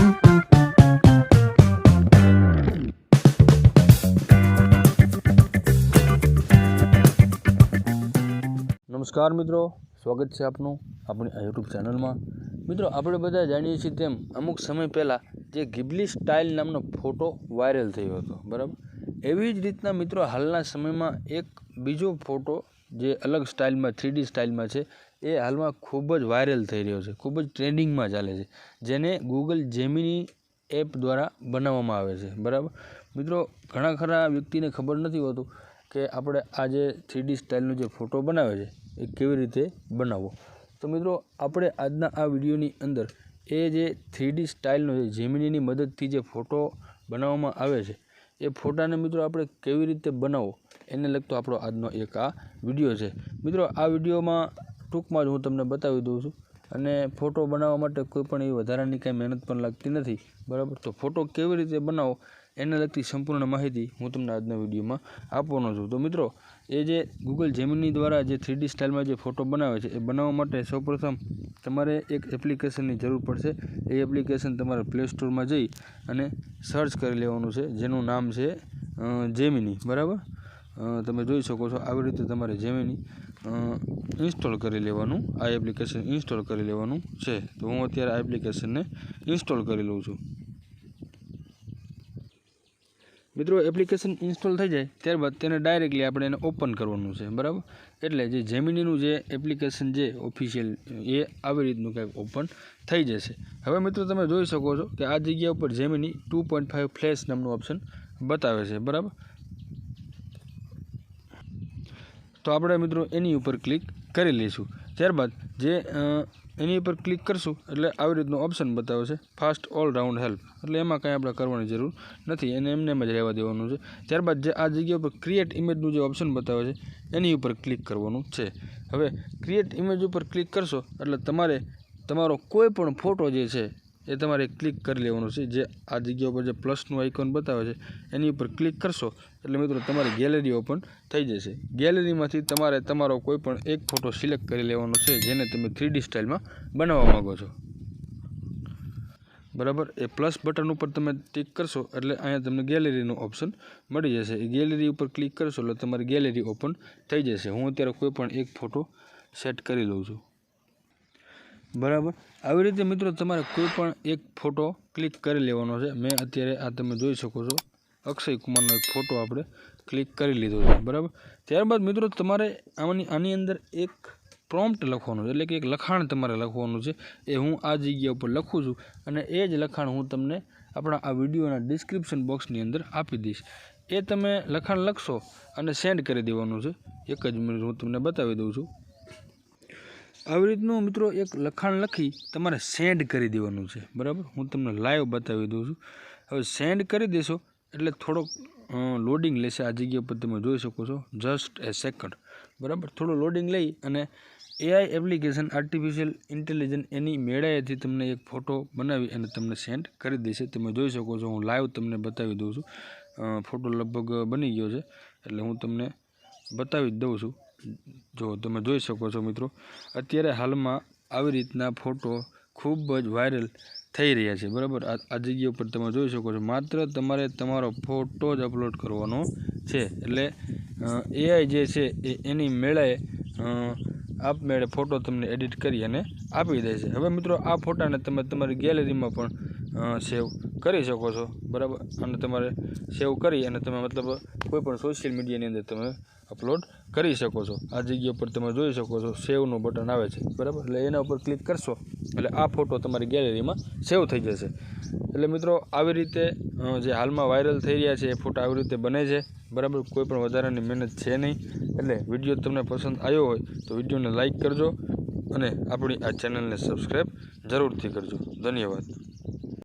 નમસ્કાર મિત્રો, સ્વાગત છે આપનું આપણી યુટ્યુબ ચેનલમાં. મિત્રો, આપણે બધા જાણીએ છીએ તેમ અમુક સમય પહેલાં જે ગિબલી સ્ટાઇલ નામનો ફોટો વાયરલ થયો હતો, બરાબર? એવી જ રીતના મિત્રો, હાલના સમયમાં એક બીજો ફોટો જે અલગ સ્ટાઇલમાં, થ્રીડી સ્ટાઇલમાં છે, એ હાલમાં ખૂબ જ વાયરલ થઈ રહ્યો છે, ખૂબ જ ટ્રેન્ડિંગમાં ચાલે છે, જેને ગૂગલ જેમિની એપ દ્વારા બનાવવામાં આવે છે, બરાબર? મિત્રો, ઘણા ખરા વ્યક્તિને ખબર નથી હોતું કે આપણે આ જે થ્રીડી સ્ટાઇલનો જે ફોટો બનાવે છે, એ કેવી રીતે બનાવવો. તો મિત્રો, આપણે આજના આ વિડીયોની અંદર એ જે થ્રીડી સ્ટાઇલનો જે જેમિનીની મદદથી જે ફોટો બનાવવામાં આવે છે, એ ફોટાને મિત્રો આપણે કેવી રીતે બનાવવો એને લગતો આપણો આજનો એક આ વીડિયો છે. મિત્રો, આ વિડીયોમાં ટૂંકમાં જ હું તમને બતાવી દઉં છું. અને ફોટો બનાવવા માટે કોઈ પણ એવી વધારાની કાંઈ મહેનત પણ લાગતી નથી. બરાબર? તો ફોટો કેવી રીતે બનાવો એને લગતી સંપૂર્ણ માહિતી હું તમને આજના વિડીયોમાં આપવાનો છું. તો મિત્રો, એ જે ગૂગલ જેમિની દ્વારા જે થ્રીડી સ્ટાઇલમાં જે ફોટો બનાવે છે, એ બનાવવા માટે સૌપ્રથમ તમારે એક એપ્લિકેશનની જરૂર પડશે. એ એપ્લિકેશન તમારે પ્લે સ્ટોરમાં જઈ અને સર્ચ કરી લેવાનું છે, જેનું નામ છે જેમિની બરાબર? તમે જોઈ શકો છો આવી રીતે તમારે જેમિની ઇન્સ્ટોલ કરી લેવાનું, આ એપ્લિકેશન ઇન્સ્ટોલ કરી લેવાનું છે. તો હું અત્યારે આ એપ્લિકેશનને ઇન્સ્ટોલ કરી લઉં છું. મિત્રો, એપ્લિકેશન ઇન્સ્ટોલ થઈ જાય, ત્યારબાદ તેને ડાયરેક્ટલી આપણે એને ઓપન કરવાનું છે, બરાબર? એટલે જે જેમિનીનું જે એપ્લિકેશન જે ઓફિશિયલ એ આવી રીતનું કંઈક ઓપન થઈ જશે. હવે મિત્રો, તમે જોઈ શકો છો કે આ જગ્યા ઉપર Gemini two point five flash નામનું ઓપ્શન બતાવે છે, બરાબર? તો આપણે મિત્રો એની ઉપર ક્લિક કરી લઈશું. ત્યારબાદ જે એની ઉપર ક્લિક કરશું, એટલે આવી રીતનું ઓપ્શન બતાવે છે ફાસ્ટ ઓલરાઉન્ડ હેલ્પ એટલે એમાં કાંઈ આપણે કરવાની જરૂર નથી, એને એમને એમ જ રહેવા દેવાનું છે. ત્યારબાદ જે આ જગ્યા ઉપર ક્રિએટ ઇમેજનું જે ઓપ્શન બતાવે છે, એની ઉપર ક્લિક કરવાનું છે. હવે ક્રિએટ ઇમેજ ઉપર ક્લિક કરશો, એટલે તમારે, તમારો કોઈ પણ ફોટો જે છે એ તમારે ક્લિક કરી લેવાનું છે. જે આ જગ્યા ઉપર જે પ્લસનું આઇકોન બતાવે છે, એની ઉપર ક્લિક કરશો, એટલે મિત્રો તમારી ગેલેરી ઓપન થઈ જશે. ગેલેરીમાંથી તમારે તમારો કોઈ પણ એક ફોટો સિલેક્ટ કરી લેવાનો છે, જેને તમે થ્રીડી સ્ટાઇલમાં બનાવવા માગો છો. બરાબર? એ પ્લસ બટન ઉપર તમે ટિક કરશો, એટલે અહીંયા તમને ગેલેરીનું ઓપ્શન મળી જશે. એ ગેલેરી ઉપર ક્લિક કરશો, એટલે તમારી ગેલેરી ઓપન થઈ જશે. હું અત્યારે કોઈ પણ એક ફોટો સેટ કરી લઉં છું. બરાબર? આવી રીતે મિત્રો તમારે કોઈ પણ એક ફોટો ક્લિક કરી લેવાનો છે. મેં અત્યારે આ તમે જોઈ શકો છો. અક્ષય કુમારનો એક ફોટો આપણે ક્લિક કરી લીધો છે. બરાબર? ત્યારબાદ મિત્રો તમારે આની આની અંદર એક પ્રોમ્પ્ટ લખવાનું છે. એટલે કે એક લખાણ તમારે લખવાનું છે. એ હું આ જગ્યા ઉપર લખું છું અને એ જ લખાણ હું તમને આપણા આ વિડીયોના ડિસ્ક્રિપ્શન બોક્સની અંદર આપી દઈશ. એ તમે લખાણ લખશો અને સેન્ડ કરી દેવાનું છે. એક જ મિનિટ હું તમને બતાવી દઉં છું. આવી રીતનું મિત્રો એક લખાણ લખી તમારે સેન્ડ કરી દેવાનું છે, બરાબર? હું તમને લાઈવ બતાવી દઉં છું. હવે સેન્ડ કરી દેશો, એટલે થોડોક લોડિંગ લેશે આ જગ્યા પર તમે જોઈ શકો છો. જસ્ટ એ સેકન્ડ બરાબર? થોડું લોડિંગ લઈ અને એઆઈ એપ્લિકેશન આર્ટિફિશિયલ ઇન્ટેલિજન્સ એની મેળાએથી તમને એક ફોટો બનાવી અને તમને સેન્ડ કરી દેશે. તમે જોઈ શકો છો, હું લાઈવ તમને બતાવી દઉં છું. ફોટો લગભગ બની ગયો છે, એટલે હું તમને બતાવી જ દઉં છું. જો તમે જોઈ શકો છો મિત્રો, અત્યારે હાલમાં આવી રીતના ફોટો ખૂબ જ વાયરલ થઈ રહ્યા છે. બરાબર? આ જગ્યા ઉપર તમે જોઈ શકો છો, માત્ર તમારે તમારો ફોટો જ અપલોડ કરવાનો છે. એટલે એઆઈ જે છે એ એની મેળાએ આપમેળે ફોટો તમને એડિટ કરી અને આપી દે છે. હવે મિત્રો, આ ફોટાને તમે તમારી ગેલેરીમાં પણ સેવ કરી શકો છો, બરાબર? અને તમારે સેવ કરી અને તમે મતલબ કોઈપણ સોશિયલ મીડિયાની અંદર તમે અપલોડ કરી શકો છો. આ જગ્યા ઉપર તમે જોઈ શકો છો, સેવનું બટન આવે છે, બરાબર? એટલે એના ઉપર ક્લિક કરશો, એટલે આ ફોટો તમારી ગેલેરીમાં સેવ થઈ જશે. એટલે મિત્રો, આવી રીતે જે હાલમાં વાયરલ થઈ રહ્યા છે, એ ફોટા આવી રીતે બને છે, બરાબર? કોઈ પણ વધારાની મહેનત છે નહીં. એટલે વીડિયો તમને પસંદ આવ્યો હોય, તો વિડીયોને લાઇક કરજો અને આપણી આ ચેનલને સબસ્ક્રાઈબ જરૂરથી કરજો. ધન્યવાદ.